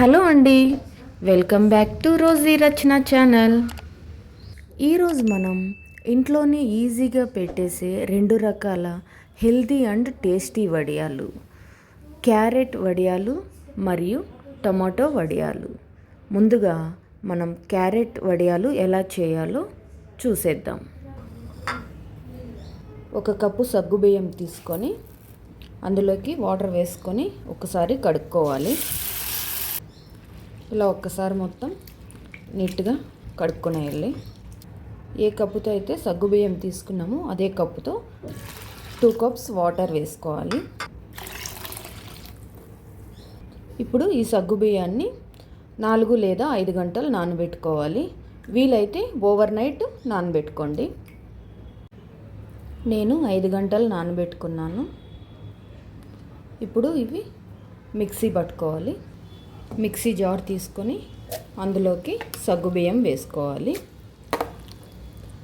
Hello అండి. Welcome back to Roji Rachana channel. ఈరోజు మనం ఇంట్లోనే ఈజీగా పెట్టేసే రెండు రకాల హెల్తీ అండ్ టేస్టీ వడియాలు. క్యారెట్ వడియాలు మరియు టమాటో వడియాలు. ముందుగా మనం క్యారెట్ వడియాలు ఎలా చేయాలో చూసేద్దాం. ఒక కప్పు సగ్గుబియ్యం తీసుకొని అందులోకి వాటర్ వేసుకొని ఒకసారి కడుక్కోవాలి. ఇలా ఒక్కసారి మొత్తం నీట్గా కడుక్కొనేయాలి ఏ కప్పుతో అయితే సగ్గుబియ్యం తీసుకున్నామో అదే కప్పుతో టూ కప్స్ వాటర్ వేసుకోవాలి. ఇప్పుడు ఈ సగ్గుబియ్యాన్ని నాలుగు లేదా ఐదు గంటలు నానబెట్టుకోవాలి. వీలైతే ఓవర్ నైట్ నానబెట్టుకోండి. నేను ఐదు గంటలు నానబెట్టుకున్నాను. ఇప్పుడు ఇవి మిక్సీ పట్టుకోవాలి. మిక్సీ జార్ తీసుకొని అందులోకి సగ్గుబియ్యం వేసుకోవాలి.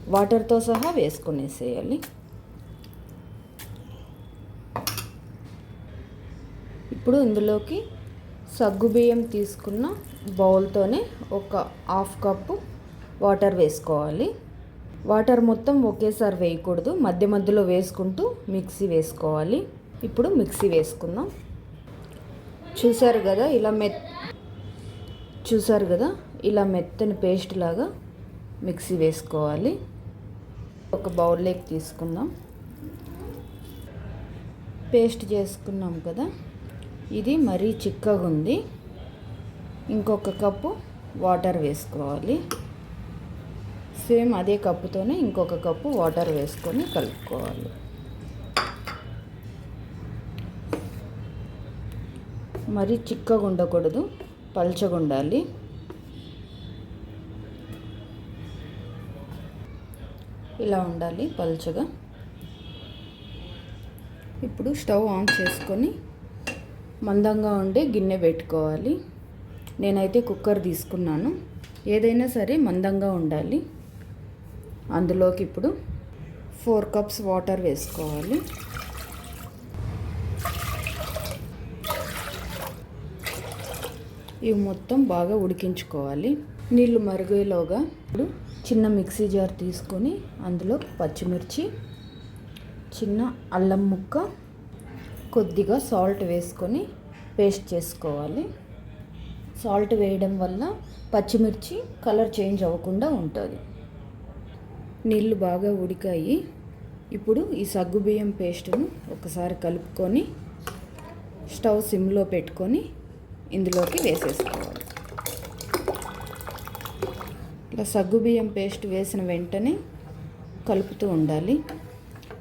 వాటర్తో సహా వేసుకునేసేయాలి. ఇప్పుడు ఇందులోకి సగ్గుబియ్యం తీసుకున్న బౌల్తోనే ఒక హాఫ్ కప్పు వాటర్ వేసుకోవాలి. వాటర్ మొత్తం ఒకేసారి వేయకూడదు. మధ్య మధ్యలో వేసుకుంటూ మిక్సీ వేసుకోవాలి. ఇప్పుడు మిక్సీ వేసుకుందాం. చూసారు కదా ఇలా మెత్ చూసారు కదా? ఇలా మెత్తని పేస్ట్ లాగా మిక్సీ వేసుకోవాలి. ఒక బౌల్లోకి తీసుకుందాం. పేస్ట్ చేసుకున్నాం కదా? ఇది మరీ చిక్కగా ఉంది. ఇంకొక కప్పు వాటర్ వేసుకోవాలి. సేమ్ అదే కప్పుతోనే ఇంకొక కప్పు వాటర్ వేసుకొని కలుపుకోవాలి. మరీ చిక్కగా ఉండకూడదు. పల్చగా ఉండాలి ఇలా ఉండాలి పల్చగా. ఇప్పుడు స్టవ్ ఆన్ చేసుకొని మందంగా ఉండే గిన్నె పెట్టుకోవాలి. నేనైతే కుక్కర్ తీసుకున్నాను. ఏదైనా సరే మందంగా ఉండాలి. అందులోకి ఇప్పుడు ఫోర్ కప్స్ వాటర్ వేసుకోవాలి. ఇవి మొత్తం బాగా ఉడికించుకోవాలి. నీళ్ళు మరిగేలోగా ఇప్పుడు చిన్న మిక్సీ జార్ తీసుకొని అందులో పచ్చిమిర్చి చిన్న అల్లం ముక్క కొద్దిగా సాల్ట్ వేసుకొని పేస్ట్ చేసుకోవాలి. సాల్ట్ వేయడం వల్ల పచ్చిమిర్చి కలర్ చేంజ్ అవ్వకుండా ఉంటుంది. నీళ్ళు బాగా ఉడికాయి. ఇప్పుడు ఈ సగ్గుబియ్యం పేస్ట్ను ఒకసారి కలుపుకొని స్టవ్ సిమ్లో పెట్టుకొని ఇందులోకి వేసేసుకోవాలి. ఇలా సగ్గుబియ్యం పేస్ట్ వేసిన వెంటనే కలుపుతూ ఉండాలి.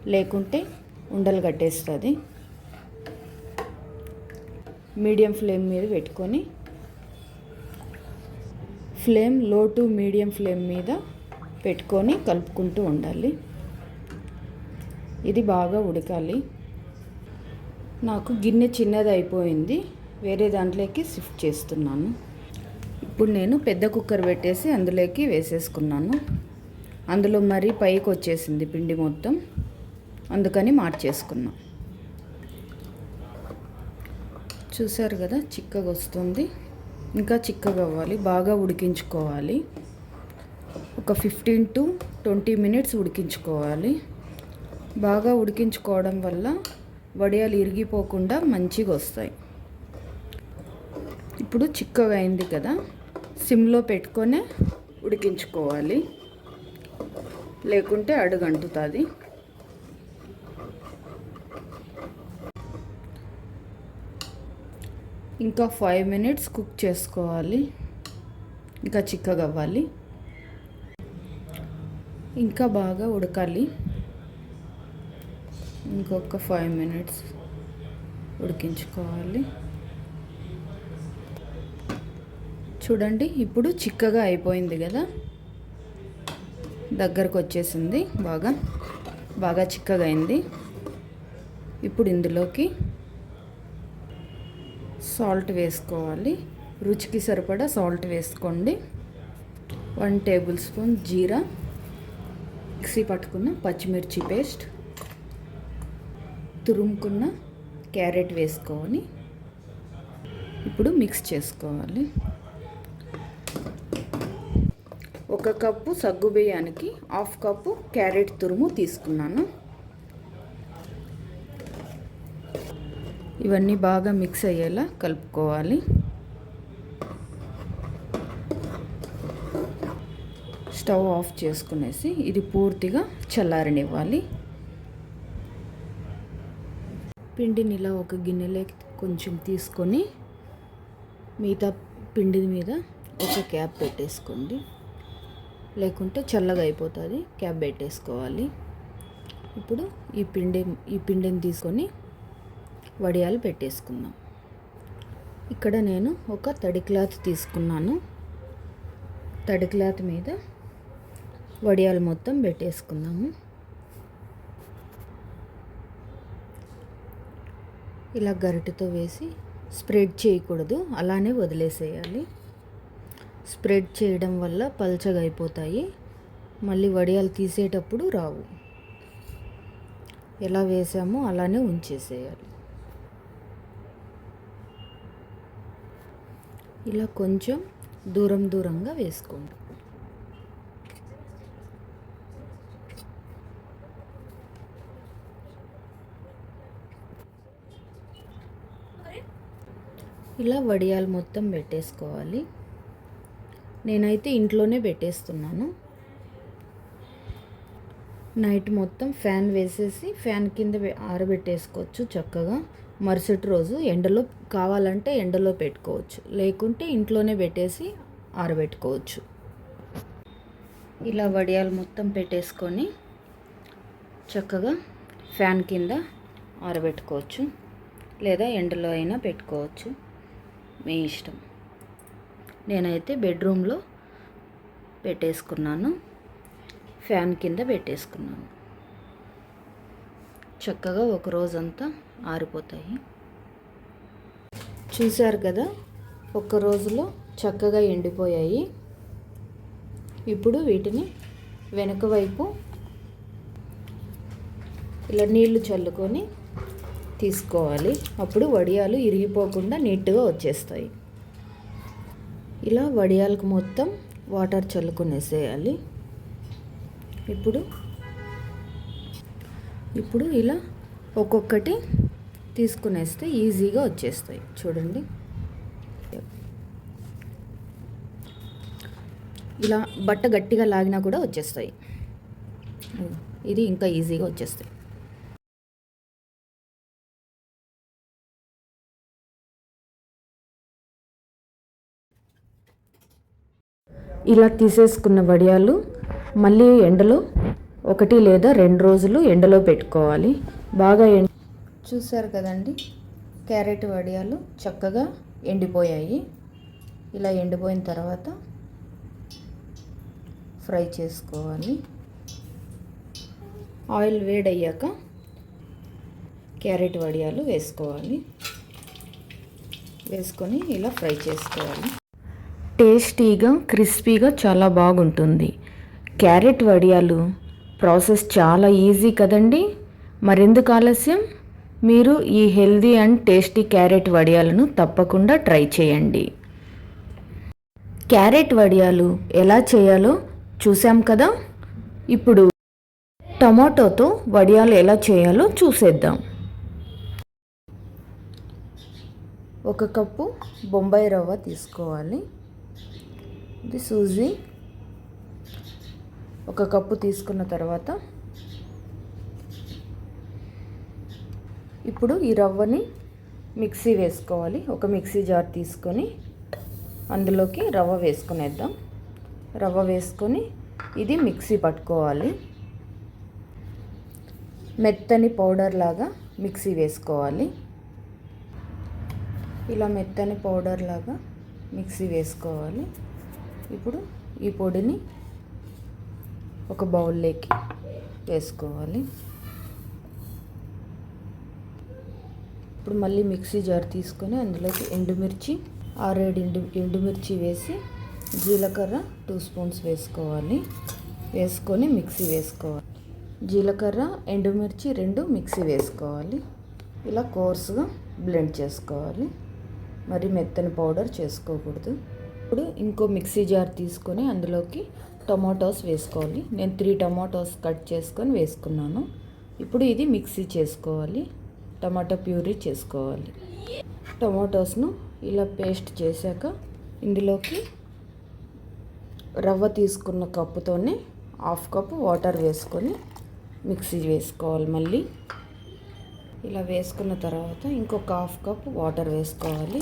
లేకుంటే ఉండలు కట్టేస్తుంది. మీడియం ఫ్లేమ్ మీద పెట్టుకొని ఫ్లేమ్లో టు మీడియం ఫ్లేమ్ మీద పెట్టుకొని కలుపుకుంటూ ఉండాలి. ఇది బాగా ఉడకాలి. నాకు గిన్నె చిన్నది అయిపోయింది వేరే దాంట్లోకి షిఫ్ట్ చేస్తున్నాను. ఇప్పుడు నేను పెద్ద కుక్కర్ పెట్టేసి అందులోకి వేసేసుకున్నాను. అందులో మరీ పైకి వచ్చేసింది పిండి మొత్తం. అందుకని మార్చేసుకున్నా. చూసారు కదా చిక్కగా వస్తుంది. ఇంకా చిక్కగా అవ్వాలి బాగా ఉడికించుకోవాలి. ఒక ఫిఫ్టీన్ టు ట్వంటీ మినిట్స్ ఉడికించుకోవాలి. బాగా ఉడికించుకోవడం వల్ల వడియాలు ఇరిగిపోకుండా మంచిగా వస్తాయి. ఇప్పుడు చిక్కగా అయింది కదా సిమ్లో పెట్టుకొని ఉడికించుకోవాలి. లేకుంటే అడుగంటుతుంది. ఇంకా ఫైవ్ మినిట్స్ కుక్ చేసుకోవాలి. ఇంకా చిక్కగా అవ్వాలి ఇంకా బాగా ఉడకాలి. ఇంకొక ఫైవ్ మినిట్స్ ఉడికించుకోవాలి. చూడండి ఇప్పుడు చిక్కగా అయిపోయింది కదా? దగ్గరకు వచ్చేసింది బాగా. బాగా చిక్కగా అయింది ఇప్పుడు ఇందులోకి సాల్ట్ వేసుకోవాలి. రుచికి సరిపడా సాల్ట్ వేసుకోండి. వన్ టేబుల్ స్పూన్ జీరా. మిక్సీ పట్టుకున్న పచ్చిమిర్చి పేస్ట్. తురుముకున్న క్యారెట్ వేసుకొని ఇప్పుడు మిక్స్ చేసుకోవాలి. ఒక కప్పు సగ్గు బియ్యానికి హాఫ్ కప్పు క్యారెట్ తురుము తీసుకున్నాను. ఇవన్నీ బాగా మిక్స్ అయ్యేలా కలుపుకోవాలి. స్టవ్ ఆఫ్ చేసుకునేసి ఇది పూర్తిగా చల్లారనివ్వాలి. పిండిని ఇలా ఒక గిన్నెలోకి కొంచెం తీసుకొని మిగతా పిండి మీద ఒక క్యాప్ పెట్టేసుకోండి. లేకుంటే చల్లగా అయిపోతుంది. క్యాప్ పెట్టేసుకోవాలి. ఇప్పుడు ఈ పిండి ఈ పిండిని తీసుకొని వడియాలు పెట్టేసుకుందాం. ఇక్కడ నేను ఒక తడి క్లాత్ తీసుకున్నాను. తడి క్లాత్ మీద వడియాలు మొత్తం పెట్టేసుకుందాము. ఇలా గరిటెతో వేసి స్ప్రెడ్ చేయకూడదు. అలానే వదిలేసేయాలి. స్ప్రెడ్ చేయడం వల్ల పల్చగా అయిపోతాయి మళ్ళీ వడియాలు తీసేటప్పుడు రావు. ఎలా వేసామో అలానే ఉంచేసేయాలి. ఇలా కొంచెం దూరం దూరంగా వేసుకోండి. ఇలా వడియాలు మొత్తం పెట్టేసుకోవాలి. నేనైతే ఇంట్లోనే పెట్టేస్తున్నాను. నైట్ మొత్తం ఫ్యాన్ వేసేసి ఫ్యాన్ కింద ఆరబెట్టేసుకోవచ్చు చక్కగా. మరుసటి రోజు ఎండలో కావాలంటే ఎండలో పెట్టుకోవచ్చు. లేకుంటే ఇంట్లోనే పెట్టేసి ఆరబెట్టుకోవచ్చు. ఇలా వడియాలు మొత్తం పెట్టేసుకొని చక్కగా ఫ్యాన్ కింద ఆరబెట్టుకోవచ్చు. లేదా ఎండలో అయినా పెట్టుకోవచ్చు. మీ ఇష్టం. నేనైతే బెడ్రూమ్లో పెట్టేసుకున్నాను. ఫ్యాన్ కింద పెట్టేసుకున్నాను. చక్కగా ఒక రోజంతా ఆరిపోతాయి. చూశారు కదా ఒక రోజులో చక్కగా ఎండిపోయాయి. ఇప్పుడు వీటిని వెనుక వైపు ఇలా నీళ్ళు చల్లుకొని తీసుకోవాలి. అప్పుడు వడియాలు ఇరిగిపోకుండా నీట్గా వచ్చేస్తాయి. ఇలా వడియాలకు మొత్తం వాటర్ చల్లుకునేసేయాలి. ఇప్పుడు ఇప్పుడు ఇలా ఒక్కొక్కటి తీసుకునేస్తే ఈజీగా వచ్చేస్తాయి. చూడండి. ఇలా బట్ట గట్టిగా లాగినా కూడా వచ్చేస్తాయి. ఇది ఇంకా ఈజీగా వచ్చేస్తాయి. ఇలా తీసేసుకున్న వడియాలు మళ్ళీ ఎండలో ఒకటి లేదా రెండు రోజులు ఎండలో పెట్టుకోవాలి. బాగా ఎండ చూసారు కదండి? క్యారెట్ వడియాలు చక్కగా ఎండిపోయాయి. ఇలా ఎండిపోయిన తర్వాత ఫ్రై చేసుకోవాలి. ఆయిల్ వేడయ్యాక క్యారెట్ వడియాలు వేసుకోవాలి. వేసుకొని ఇలా ఫ్రై చేసుకోవాలి. టేస్టీగా క్రిస్పీగా చాలా బాగుంటుంది. క్యారెట్ వడియాలు ప్రాసెస్ చాలా ఈజీ కదండి? మరెందుకు ఆలస్యం? మీరు ఈ హెల్దీ అండ్ టేస్టీ క్యారెట్ వడియాలను తప్పకుండా ట్రై చేయండి. క్యారెట్ వడియాలు ఎలా చేయాలో చూసాం కదా? ఇప్పుడు టమాటోతో వడియాలు ఎలా చేయాలో చూసేద్దాం. ఒక కప్పు బొంబాయి రవ్వ తీసుకోవాలి. ఇది సూజీ. ఒక కప్పు తీసుకున్న తర్వాత ఇప్పుడు ఈ రవ్వని మిక్సీ వేసుకోవాలి. ఒక మిక్సీ జార్ తీసుకొని అందులోకి రవ్వ వేసుకునేద్దాం. రవ్వ వేసుకొని ఇది మిక్సీ పట్టుకోవాలి. మెత్తని పౌడర్ లాగా మిక్సీ వేసుకోవాలి. ఇలా మెత్తని పౌడర్ లాగా మిక్సీ వేసుకోవాలి. ఇప్పుడు ఈ పొడిని ఒక బౌల్లోకి వేసుకోవాలి. ఇప్పుడు మళ్ళీ మిక్సీ జార్ తీసుకొని అందులోకి ఎండుమిర్చి ఆరేడు ఎండు ఎండుమిర్చి వేసి జీలకర్ర టూ స్పూన్స్ వేసుకోవాలి. వేసుకొని మిక్సీ వేసుకోవాలి. జీలకర్ర ఎండుమిర్చి రెండు మిక్సీ వేసుకోవాలి. ఇలా కోర్సుగా బ్లెండ్ చేసుకోవాలి. మరి మెత్తని పౌడర్ చేసుకోకూడదు. ఇప్పుడు ఇంకో మిక్సీ జార్ తీసుకొని అందులోకి టొమాటోస్ వేసుకోవాలి. నేను త్రీ టొమాటోస్ కట్ చేసుకొని వేసుకున్నాను. ఇప్పుడు ఇది మిక్సీ చేసుకోవాలి. టమాటో ప్యూరీ చేసుకోవాలి. టొమాటోస్ను ఇలా పేస్ట్ చేశాక ఇందులోకి రవ్వ తీసుకున్న కప్పుతోనే హాఫ్ కప్ వాటర్ వేసుకొని మిక్సీ వేసుకోవాలి మళ్ళీ. ఇలా వేసుకున్న తర్వాత ఇంకొక హాఫ్ కప్ వాటర్ వేసుకోవాలి.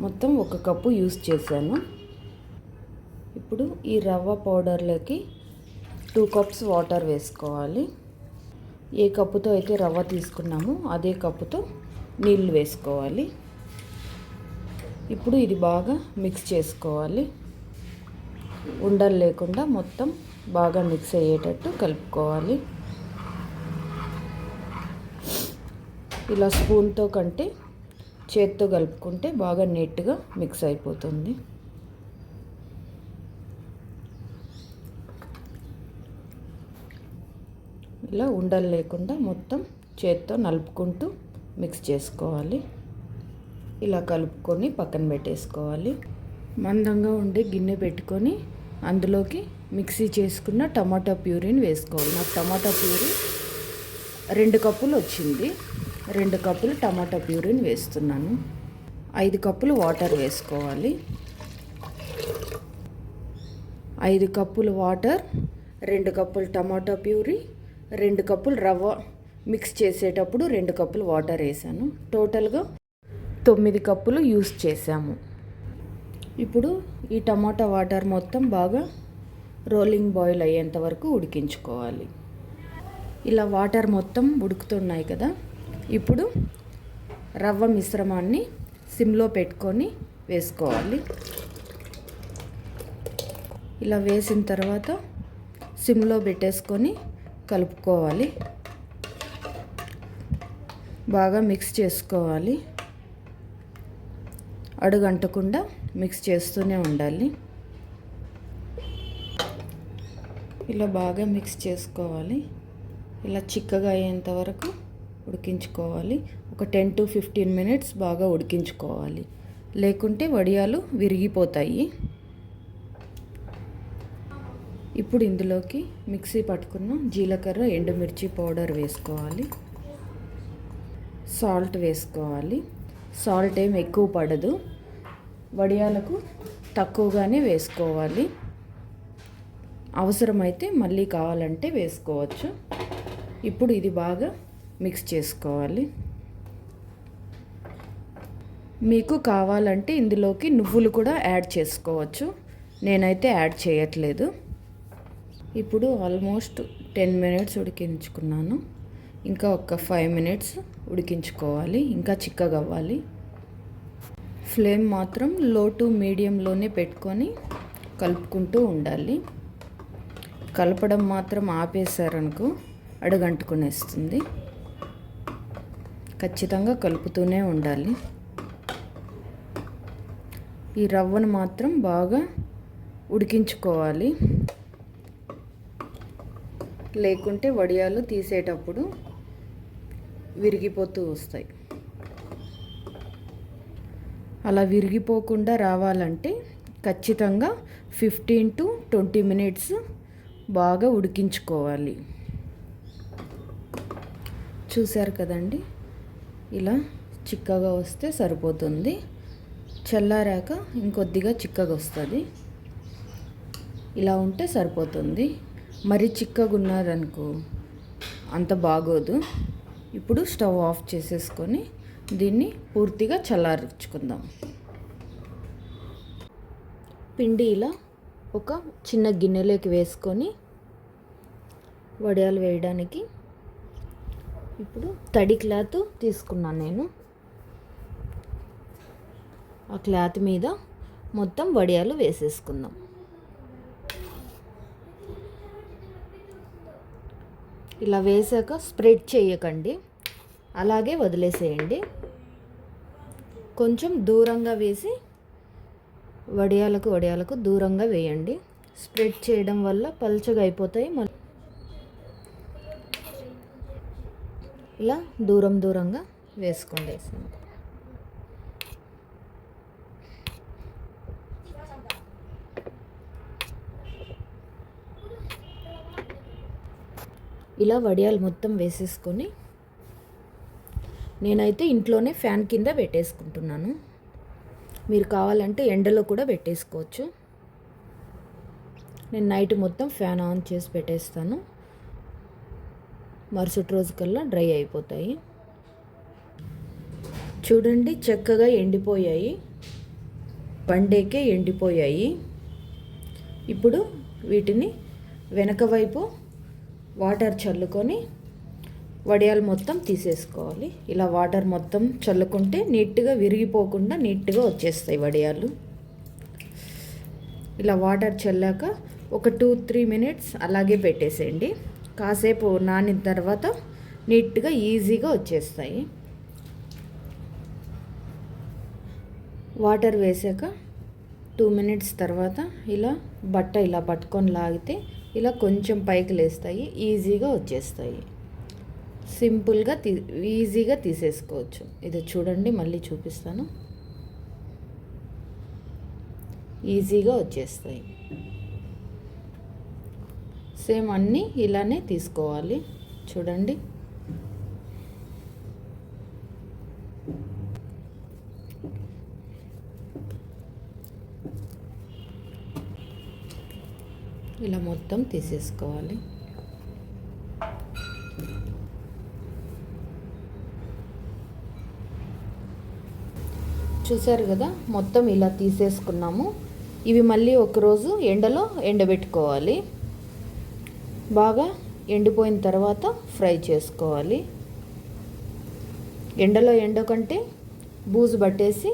మొత్తం ఒక కప్పు యూస్ చేశాను. ఇప్పుడు ఈ రవ్వ పౌడర్లోకి టూ కప్స్ వాటర్ వేసుకోవాలి. ఏ కప్పుతో అయితే రవ్వ తీసుకున్నామో అదే కప్పుతో నీళ్ళు వేసుకోవాలి. ఇప్పుడు ఇది బాగా మిక్స్ చేసుకోవాలి. ఉండలు లేకుండా మొత్తం బాగా మిక్స్ అయ్యేటట్టు కలుపుకోవాలి. ఇలా స్పూన్తో కంటే చేత్తో కలుపుకుంటే బాగా నీట్గా మిక్స్ అయిపోతుంది. ఇలా ఉండలు లేకుండా మొత్తం చేత్తో నలుపుకుంటూ మిక్స్ చేసుకోవాలి. ఇలా కలుపుకొని పక్కన పెట్టేసుకోవాలి. మందంగా ఉండే గిన్నె పెట్టుకొని అందులోకి మిక్సీ చేసుకున్న టమాటా ప్యూరీని వేసుకోవాలి. నాకు టమాటా ప్యూరీ రెండు కప్పులు వచ్చింది. రెండు కప్పులు టమాటా ప్యూరీని వేస్తున్నాను. ఐదు కప్పులు వాటర్ వేసుకోవాలి. ఐదు కప్పులు వాటర్ రెండు కప్పులు టమాటా ప్యూరీ రెండు కప్పులు రవ్వ మిక్స్ చేసేటప్పుడు రెండు కప్పులు వాటర్ వేసాను. టోటల్గా తొమ్మిది కప్పులు యూస్ చేసాము ఇప్పుడు ఈ టమాటా వాటర్ మొత్తం బాగా రోలింగ్ బాయిల్ అయ్యేంత వరకు ఉడికించుకోవాలి. ఇలా వాటర్ మొత్తం ఉడుకుతున్నాయి కదా ఇప్పుడు రవ్వ మిశ్రమాన్ని సిమ్లో పెట్టుకొని వేసుకోవాలి. ఇలా వేసిన తర్వాత సిమ్లో పెట్టేసుకొని కలుపుకోవాలి. బాగా మిక్స్ చేసుకోవాలి. అడుగంటకుండా మిక్స్ చేస్తూనే ఉండాలి. ఇలా బాగా మిక్స్ చేసుకోవాలి. ఇలా చిక్కగా అయ్యేంత వరకు ఉడికించుకోవాలి. ఒక టెన్ టు ఫిఫ్టీన్ మినిట్స్ బాగా ఉడికించుకోవాలి. లేకుంటే వడియాలు విరిగిపోతాయి. ఇప్పుడు ఇందులోకి మిక్సీ పట్టుకున్న జీలకర్ర ఎండుమిర్చి పౌడర్ వేసుకోవాలి. సాల్ట్ వేసుకోవాలి. సాల్ట్ ఏం ఎక్కువ పడదు. వడియాలకు తక్కువగానే వేసుకోవాలి. అవసరమైతే మళ్ళీ కావాలంటే వేసుకోవచ్చు. ఇప్పుడు ఇది బాగా మిక్స్ చేసుకోవాలి. మీకు కావాలంటే ఇందులోకి నువ్వులు కూడా యాడ్ చేసుకోవచ్చు. నేనైతే యాడ్ చేయట్లేదు. ఇప్పుడు ఆల్మోస్ట్ టెన్ మినిట్స్ ఉడికించుకున్నాను. ఇంకా ఒక ఫైవ్ మినిట్స్ ఉడికించుకోవాలి. ఇంకా చిక్కగా అవ్వాలి. ఫ్లేమ్ మాత్రం లో టు మీడియంలోనే పెట్టుకొని కలుపుకుంటూ ఉండాలి. కలపడం మాత్రం ఆపేశారనుకో అడుగంటుకునేస్తుంది. ఖచ్చితంగా కలుపుతూనే ఉండాలి. ఈ రవ్వను మాత్రం బాగా ఉడికించుకోవాలి. లేకుంటే వడియాలు తీసేటప్పుడు విరిగిపోతూ వస్తాయి. అలా విరిగిపోకుండా రావాలంటే ఖచ్చితంగా ఫిఫ్టీన్ టు ట్వంటీ మినిట్స్ బాగా ఉడికించుకోవాలి. చూశారు కదండి? ఇలా చిక్కగా వస్తే సరిపోతుంది. చల్లారాక ఇంకొద్దిగా చిక్కగా వస్తుంది. ఇలా ఉంటే సరిపోతుంది. మరి చిక్కగా ఉన్నారనుకో అంత బాగోదు. ఇప్పుడు స్టవ్ ఆఫ్ చేసేసుకొని దీన్ని పూర్తిగా చల్లార్చుకుందాం. పిండి ఇలా ఒక చిన్న గిన్నెలోకి వేసుకొని వడియాలు వేయడానికి ఇప్పుడు తడి క్లాత్ తీసుకున్నాను నేను. ఆ క్లాత్ మీద మొత్తం వడియాలు వేసేసుకుందాం. ఇలా వేసాక స్ప్రెడ్ చేయకండి. అలాగే వదిలేసేయండి. కొంచెం దూరంగా వేసి వడియాలకు వడియాలకు దూరంగా వేయండి. స్ప్రెడ్ చేయడం వల్ల పల్చగా అయిపోతాయి. మళ్ళీ ఇలా దూరం దూరంగా వేసుకోండి ఇలా వడియాలు మొత్తం వేసేసుకొని నేనైతే ఇంట్లోనే ఫ్యాన్ కింద పెట్టేసుకుంటున్నాను. మీరు కావాలంటే ఎండలో కూడా పెట్టేసుకోవచ్చు. నేను నైట్ మొత్తం ఫ్యాన్ ఆన్ చేసి పెట్టేస్తాను. మరుసటి రోజు కల్లా డ్రై అయిపోతాయి. చూడండి చక్కగా ఎండిపోయాయి. పండేకే ఎండిపోయాయి. ఇప్పుడు వీటిని వెనక వైపు వాటర్ చల్లుకొని వడియాలు మొత్తం తీసేసుకోవాలి. ఇలా వాటర్ మొత్తం చల్లుకుంటే నీట్గా విరిగిపోకుండా నీట్గా వచ్చేస్తాయి వడియాలు. ఇలా వాటర్ చల్లాక ఒక టూ త్రీ మినిట్స్ అలాగే పెట్టేసేయండి. కాసేపు నానిన తర్వాత నీట్గా ఈజీగా వచ్చేస్తాయి. వాటర్ వేసాక టూ మినిట్స్ తర్వాత ఇలా బట్ట ఇలా పట్టుకొని లాగితే ఇలా కొంచెం పైకి లేస్తాయి ఈజీగా వచ్చేస్తాయి. సింపుల్గా తీ ఈజీగా తీసేసుకోవచ్చు. ఇది చూడండి మళ్ళీ చూపిస్తాను. ఈజీగా వచ్చేస్తాయి. సేమ్ అన్నీ ఇలానే తీసుకోవాలి. చూడండి. ఇలా మొత్తం తీసేసుకోవాలి. చూసారు కదా? మొత్తం ఇలా తీసేసుకున్నాము. ఇవి మళ్ళీ ఒకరోజు ఎండలో ఎండబెట్టుకోవాలి. బాగా ఎండిపోయిన తర్వాత ఫ్రై చేసుకోవాలి. ఎండలో ఎండ కంటే బూజు పట్టేసి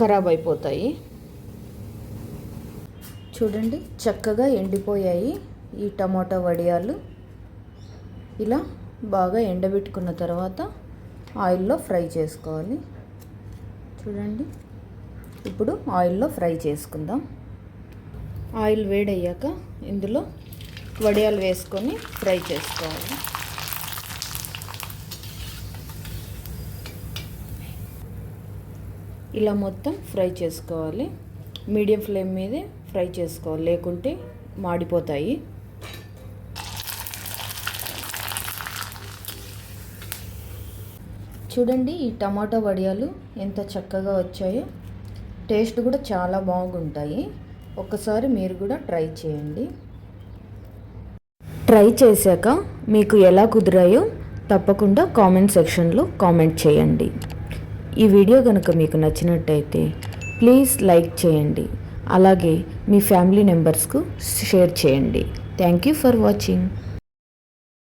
ఖరాబ్ అయిపోతాయి. చూడండి చక్కగా ఎండిపోయాయి ఈ టమాటా వడియాలు. ఇలా బాగా ఎండబెట్టుకున్న తర్వాత ఆయిల్లో ఫ్రై చేసుకోవాలి. చూడండి ఇప్పుడు ఆయిల్లో ఫ్రై చేసుకుందాం. ఆయిల్ వేడయ్యాక ఇందులో వడియాలు వేసుకొని ఫ్రై చేసుకోవాలి. ఇలా మొత్తం ఫ్రై చేసుకోవాలి. మీడియం ఫ్లేమ్ మీదే ఫ్రై చేసుకోవాలి. లేకుంటే మాడిపోతాయి. చూడండి ఈ టమాటా వడియాలు ఎంత చక్కగా వచ్చాయో. టేస్ట్ కూడా చాలా బాగుంటాయి. ఒక్కసారి మీరు కూడా ట్రై చేయండి. ట్రై చేశాక మీకు ఎలా కుదిరాయో తప్పకుండా కామెంట్ సెక్షన్లో కామెంట్ చేయండి. ఈ వీడియో కనుక మీకు నచ్చినట్టయితే ప్లీజ్ లైక్ చేయండి. అలాగే మీ ఫ్యామిలీ మెంబర్స్కు షేర్ చేయండి. Thank you for watching.